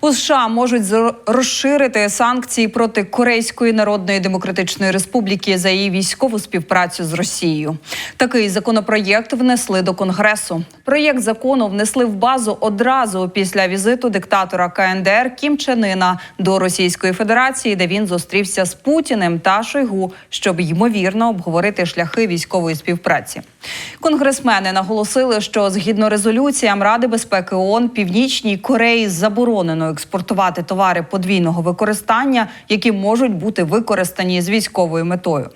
У США можуть розширити санкції проти Корейської Народної Демократичної Республіки за її військову співпрацю з Росією. Такий законопроєкт внесли до Конгресу. Проєкт закону внесли в базу одразу після візиту диктатора КНДР Кім Чен Ына до Російської Федерації, де він зустрівся з Путіним та Шойгу, щоб ймовірно обговорити шляхи військової співпраці. Конгресмени наголосили, що згідно резолюціям Ради безпеки ООН Північній Кореї заборонено експортувати товари подвійного використання, які можуть бути використані з військовою метою.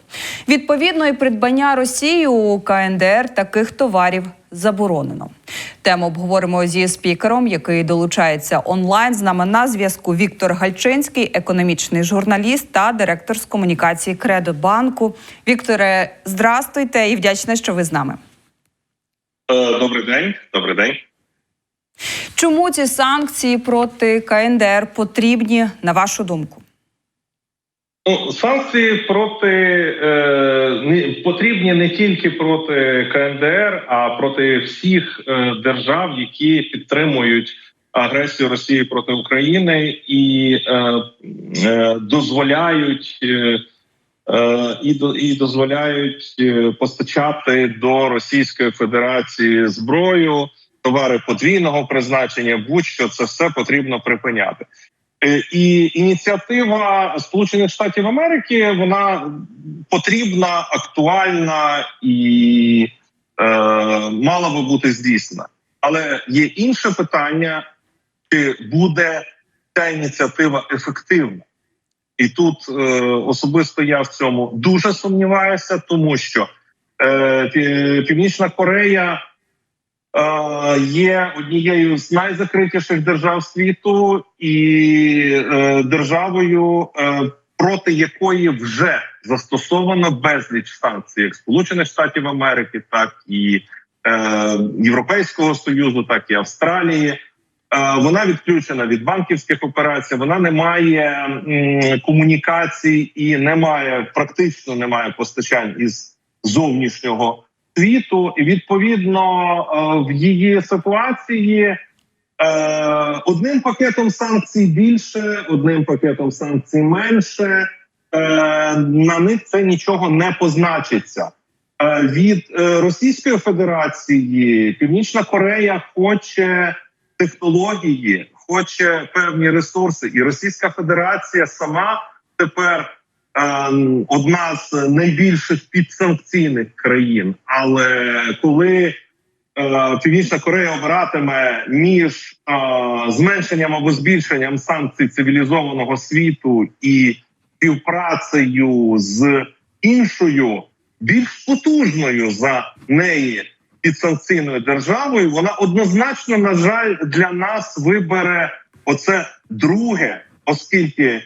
Відповідно, і придбання Росією у КНДР таких товарів заборонено. Тему обговоримо зі спікером, який долучається онлайн. З нами на зв'язку Віктор Гальчинський, економічний журналіст та директор з комунікації Кредобанку. Вікторе, здрастуйте і вдячна, що ви з нами. Е, Добрий день, добрий день. Чому ці санкції проти КНДР потрібні, на вашу думку? Ну, санкції проти е, потрібні не тільки проти КНДР, а проти всіх е, держав, які підтримують агресію Росії проти України і е, е, дозволяють. Е, е, і, до- і дозволяють е, постачати до Російської Федерації зброю, товари подвійного призначення, будь-що це все потрібно припиняти. Е, І ініціатива Сполучених Штатів Америки вона потрібна, актуальна і е, мала би бути здійснена. Але є інше питання: чи буде ця ініціатива ефективна? І тут е, особисто я в цьому дуже сумніваюся, тому що е, Північна Корея є однією з найзакритіших держав світу і е, державою, е, проти якої вже застосовано безліч санкцій, як Сполучених Штатів Америки, так і е, Європейського союзу, так і Австралії. Е, Вона відключена від банківських операцій. Вона не має комунікацій і не має практично не має постачань із зовнішнього світу. І відповідно е, в її ситуації е, одним пакетом санкцій більше, одним пакетом санкцій менше. е, На них це нічого не позначиться. Від Російської Федерації Північна Корея хоче технології, хоче певні ресурси, і Російська Федерація сама тепер одна з найбільших підсанкційних країн. Але коли е, Північна Корея обиратиме між е, зменшенням або збільшенням санкцій цивілізованого світу і співпрацею з іншою, більш потужною за неї підсанкційною державою, вона однозначно, на жаль, для нас вибере оце друге, оскільки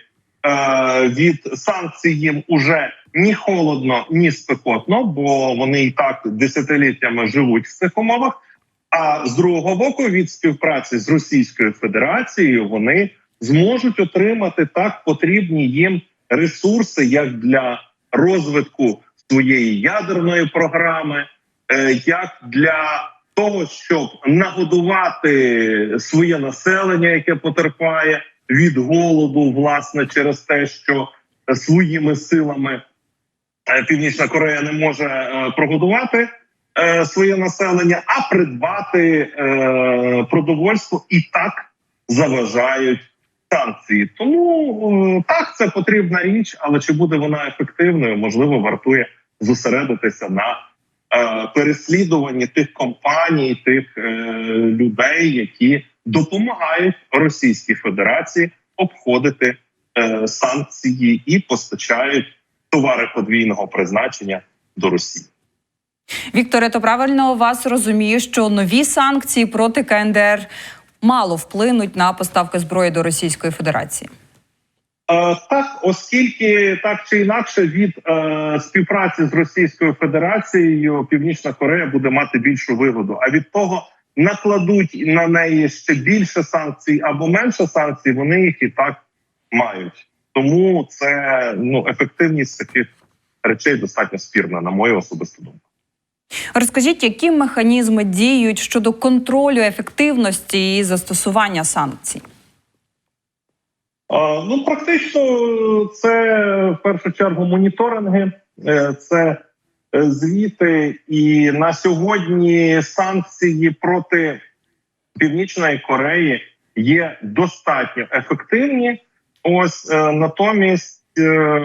від санкцій їм уже ні холодно, ні спекотно, бо вони і так десятиліттями живуть в цих умовах. А з другого боку, від співпраці з Російською Федерацією вони зможуть отримати так потрібні їм ресурси, як для розвитку своєї ядерної програми, е, як для того, щоб нагодувати своє населення, яке потерпає від голоду, власне, через те, що своїми силами е, Північна Корея не може е, прогодувати е, своє населення, а придбати продовольство і так заважають санкції. Тому так це потрібна річ, але чи буде вона ефективною? Можливо, вартує зосередитися на переслідуванні тих компаній, тих людей, які допомагають Російській Федерації обходити е, санкції і постачають товари подвійного призначення до Росії. Вікторе, то правильно вас розумію, що нові санкції проти КНДР мало вплинуть на поставки зброї до Російської Федерації. Е, Так, оскільки так чи інакше від е, співпраці з Російською Федерацією Північна Корея буде мати більшу вигоду. А від того накладуть на неї ще більше санкцій або менше санкцій, вони їх і так мають. Тому це ну ефективність таких речей достатньо спірна, на мою особисту думку. Розкажіть, які механізми діють щодо контролю ефективності і застосування санкцій? Ну, практично, це в першу чергу моніторинги, е, це звіти, і на сьогодні санкції проти Північної Кореї є достатньо ефективні. Ось е, натомість, е,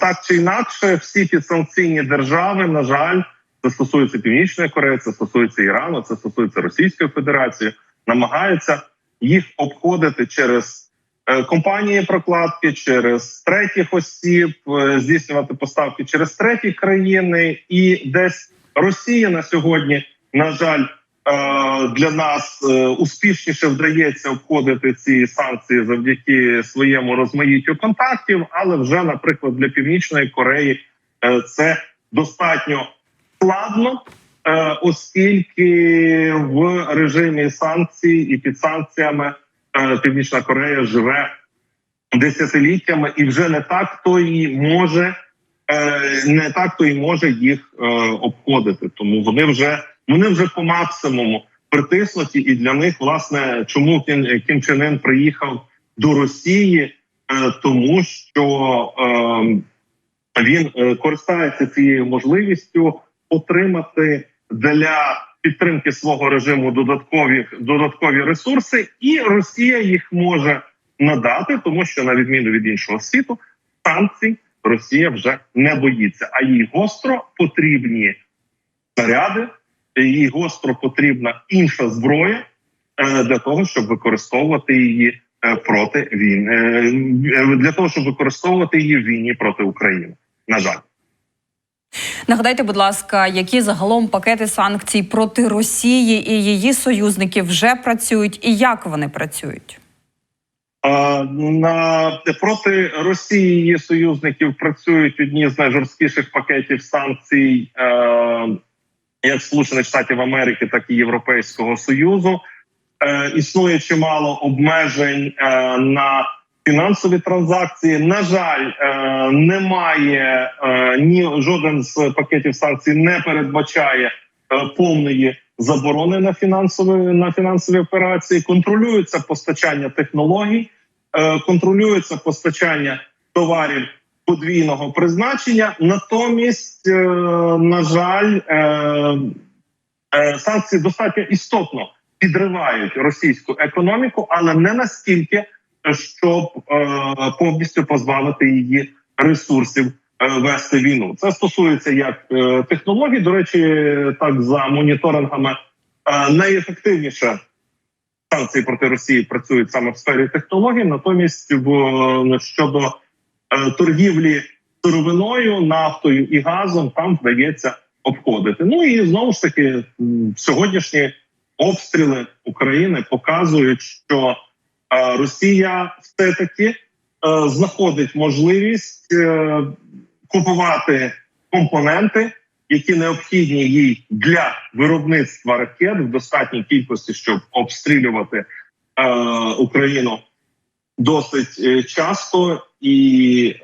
так чи інакше, всі підсанкційні держави, на жаль, це стосується Північної Кореї, це стосується Ірану, це стосується Російської Федерації, намагаються їх обходити через е, компанії прокладки, через третіх осіб, е, здійснювати поставки через треті країни, і десь Росія на сьогодні, на жаль, е, для нас е, успішніше вдається обходити ці санкції завдяки своєму розмаїттю контактів. Але вже, наприклад, для Північної Кореї е, це достатньо складно, е, оскільки в режимі санкцій і під санкціями е, Північна Корея живе десятиліттями, і вже не так хто і може. е, Не так то і може їх е, обходити, тому вони вже вони вже по максимуму притиснуті, і для них власне чому Кім, Кім Чен Ын приїхав до Росії, е, тому що е, він е, користається цією можливістю отримати для підтримки свого режиму додаткові додаткові ресурси, і Росія їх може надати, тому що на відміну від іншого світу, санкцій Росія вже не боїться, а їй гостро потрібні снаряди, їй гостро потрібна інша зброя е, для того, щоб використовувати її е, проти війни е, для того, щоб використовувати її в війні проти України. На жаль. Нагадайте, будь ласка, які загалом пакети санкцій проти Росії і її союзників вже працюють, і як вони працюють? На проти Росії її союзників працюють одні з найжорсткіших пакетів санкцій, е, як Сполучених Штатів Америки, так і Європейського Союзу. Е, Існує чимало обмежень е, на фінансові транзакції. На жаль, е, немає е, ні жоден з пакетів санкцій не передбачає е, повної заборони на фінансові на фінансові операції. Контролюється постачання технологій, е, контролюється постачання товарів подвійного призначення. Натомість, на жаль, санкції достатньо істотно підривають російську економіку, але не настільки, щоб е, повністю позбавити її ресурсів е, вести війну. Це стосується як е, технологій. До речі, так за моніторингами найефективніше санкції проти Росії працюють саме в сфері технологій. Натомість, в щодо торгівлі сировиною, нафтою і газом, там вдається обходити. Ну і знову ж таки, сьогоднішні обстріли України показують, що Росія все таки е, знаходить можливість е, купувати компоненти, які необхідні їй для виробництва ракет в достатній кількості, щоб обстрілювати е, Україну досить часто і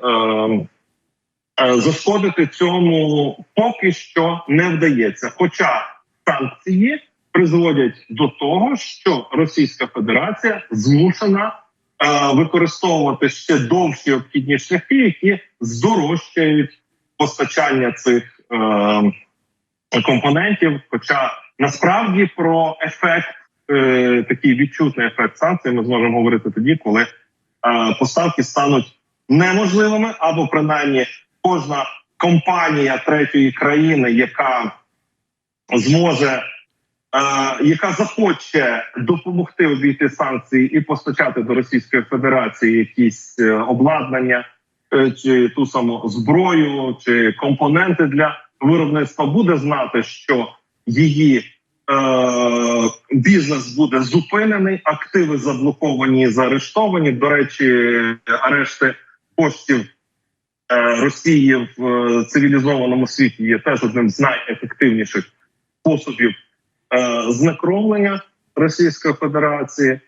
зашкодити цьому поки що не вдається. Хоча санкції призводять до того, що Російська Федерація змушена е, використовувати ще довші обхідні шляхи, які здорожчають постачання цих е, компонентів. Хоча насправді про ефект, е, такий відчутний ефект санкцій, ми зможемо говорити тоді, коли е, поставки стануть неможливими, або принаймні кожна компанія третьої країни, яка зможе, яка захоче допомогти обійти санкції і постачати до Російської Федерації якісь е, обладнання, е, чи ту саму зброю, чи компоненти для виробництва, буде знати, що її. е, Бізнес буде зупинений, активи заблоковані, заарештовані. До речі, арешти коштів е, Росії в цивілізованому світі є теж одним з найефективніших способів знекровлення Російської Федерації. Е,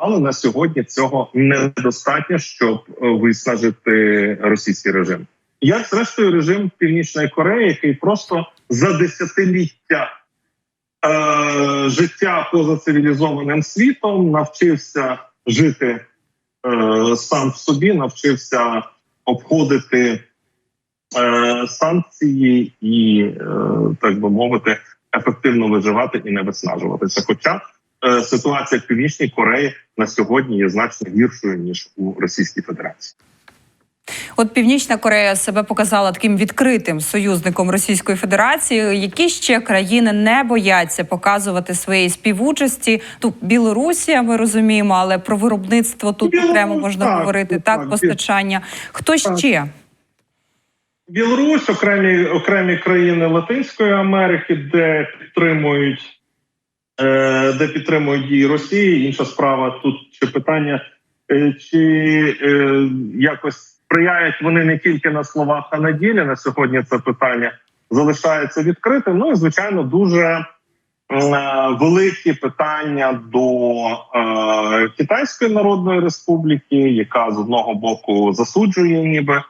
Але на сьогодні цього недостатньо, щоб е, виснажити російський режим. Як зрештою режим Північної Кореї, який просто за десятиліття е, життя поза цивілізованим світом, навчився жити е, сам в собі, навчився обходити е, санкції і, е, так би мовити, ефективно виживати і не виснажуватися. Хоча е, ситуація в Північній Кореї на сьогодні є значно гіршою ніж у Російській Федерації. От Північна Корея себе показала таким відкритим союзником Російської Федерації. Які ще країни не бояться показувати своєї співучасті? Тут Білорусія, ми розуміємо, але про виробництво тут Білорусь, окремо можна так, говорити. так, Так, так. постачання. Хто Так. ще? Білорусь, окремі окремі країни Латинської Америки, де підтримують, е, де підтримують дії Росії. Інша справа тут чи питання, е, чи е, якось сприяють вони не тільки на словах, а на ділі. На сьогодні це питання залишається відкритим. Ну і звичайно, дуже е, великі питання до е, Китайської Народної Республіки, яка з одного боку засуджує ніби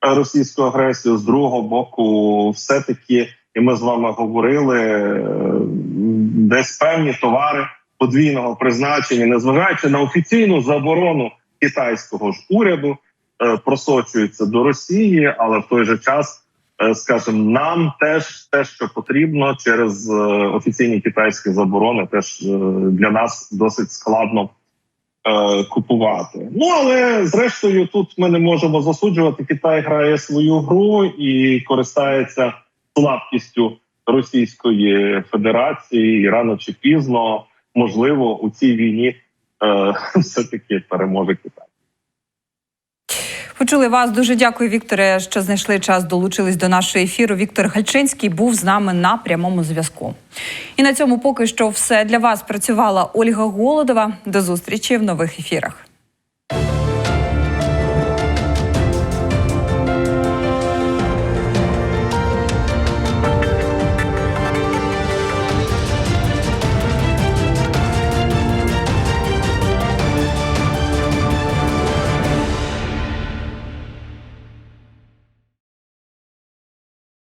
російську агресію, з другого боку, все таки, і ми з вами говорили, е, десь певні товари подвійного призначення, незважаючи на офіційну заборону китайського ж уряду, е, просочуються до Росії, але в той же час, е, скажімо, нам теж те, що потрібно через офіційні китайські заборони, теж для нас досить складно е, купувати. Ну але зрештою, тут ми не можемо засуджувати. Китай грає свою гру і користається слабкістю Російської Федерації, і рано чи пізно, можливо, у цій війні е, все таки переможе Китай. Почули вас. Дуже дякую, Вікторе, що знайшли час, долучились до нашого ефіру. Віктор Гальчинський був з нами на прямому зв'язку. І на цьому поки що все для вас працювала Ольга Голодова. До зустрічі в нових ефірах.